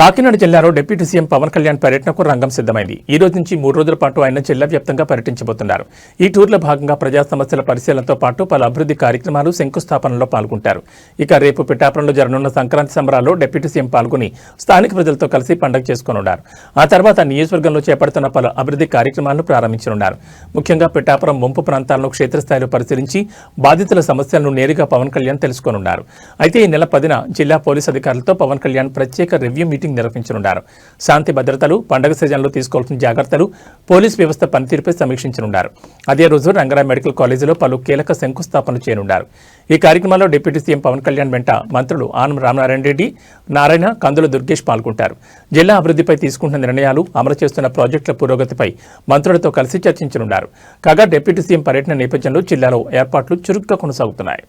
కాకినాడ జిల్లాలో deputy CM Pawan Kalyan పర్యటనకు రంగం సిద్ధమైంది. ఈ రోజు నుంచి మూడు రోజుల పాటు ఆయన జిల్లా వ్యాప్తంగా పర్యటించబోతున్నారు. ఈ టూర్లో భాగంగా ప్రజా సమస్యల పరిశీలనతో పాటు పలు అభివృద్ధి కార్యక్రమాలు శంకుస్థాపనలో పాల్గొంటారు. ఇక రేపు పిఠాపురంలో జరగనున్న సంక్రాంతి సంబరాల్లో డిప్యూటీ సీఎం పాల్గొని స్థానిక ప్రజలతో కలిసి పండుగ చేసుకోనున్నారు. ఆ తర్వాత నియోజకవర్గంలో చేపడుతున్న పలు అభివృద్ధి కార్యక్రమాలను ప్రారంభించనున్నారు. ముఖ్యంగా పిఠాపురం ముంపు ప్రాంతాలను క్షేత్రస్థాయిలో పరిశీలించి బాధితుల సమస్యలను నేరుగా పవన్ కళ్యాణ్ తెలుసుకోనున్నారు. అయితే ఈ నెల పదిన జిల్లా పోలీస్ అధికారులతో పవన్ కళ్యాణ్ ప్రత్యేక రివ్యూ మీటింగ్ నిర్వహించనున్నారు. శాంతి భద్రతలు పండగ సీజన్లో తీసుకోవాల్సిన జాగ్రత్తలు పోలీస్ వ్యవస్థ పనితీరుపై సమీక్షించనున్నారు. అదే రోజు రంగరాయ్ మెడికల్ కాలేజీలో పలు కీలక శంకుస్థాపనలు చేయనున్నారు. ఈ కార్యక్రమంలో డిప్యూటీ సీఎం పవన్ కళ్యాణ్ వెంట మంత్రులు ఆనం రామనారాయణ రెడ్డి నారాయణ కందుల దుర్గేష్ పాల్గొంటారు. జిల్లా అభివృద్ధిపై తీసుకుంటున్న నిర్ణయాలు అమలు చేస్తున్న ప్రాజెక్టుల పురోగతిపై మంత్రులతో కలిసి చర్చించనున్నారు. కాగా డిప్యూటీ సీఎం పర్యటన నేపథ్యంలో జిల్లాలో ఏర్పాట్లు చురుగ్గా కొనసాగుతున్నాయి.